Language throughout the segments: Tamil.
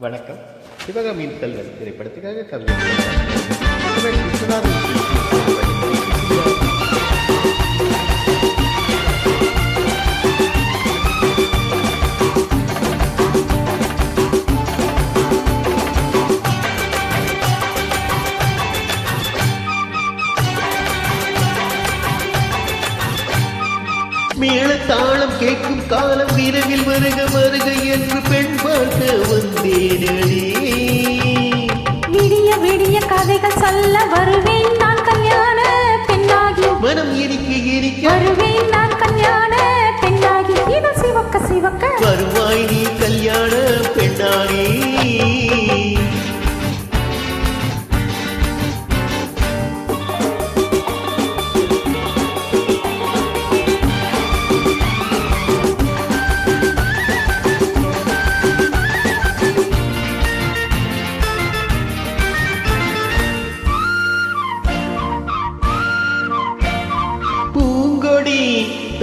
வணக்கம். சிவகாமியின் செல்வன் திரைப்படத்துக்காக கவிதை மேலத்தாளம் கேட்கும் காலம் விரைவில் வருக வருக என்று பெண் பார்க்க வந்தேனடி. விடிய விடிய கதைகள் சொல்ல வருக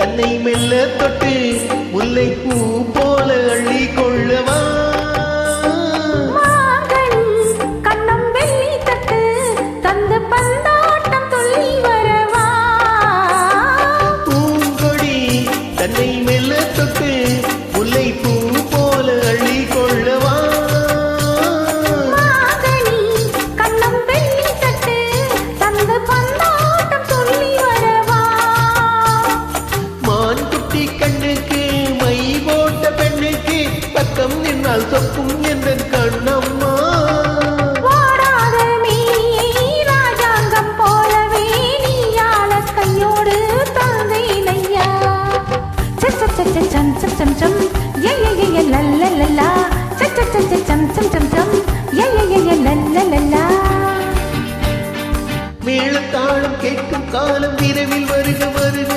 தன்னை மெல்ல தொட்டு முல்லை பூ போல அள்ளி கொள்ளவா. கண்ணம் வெள்ளி தட்டு தந்து பந்தாட்டம் வரவா. பூங்கொடி தன்னை மெல்ல தொட்டு கையோடு தந்தேனையா. சச்ச சச்ச சம் சம் சம் சம். ய ய ய ய ல ல ல லா. சச்ச சச்ச சம் சம் சம் சம். ய ய ய ய ல ல ல லா. மேளத்தாளம் கேட்கும் காலம் விரைவில் வருக வருக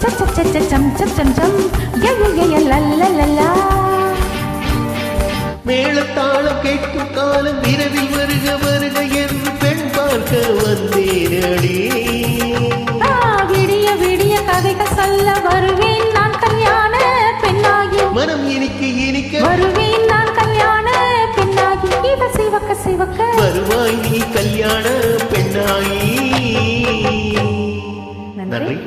சச்ச சம் சம் சம். சம் ல ல லா. மேளத்தாளம் கேட்கும் காலம் விரைவில் வருக வருக என்று பெண் பார்க்க வந்தேனடி. விடிய விடிய கதைகள் சொல்ல வருவேன் நான் கல்யாண பெண்ணாகி. மனம் இனிக்க இனிக்க வருவேன் நான் கல்யாண பெண்ணாகி. இத சிவக்க சிவக்க வருவாய் நீ கல்யாண நன்றி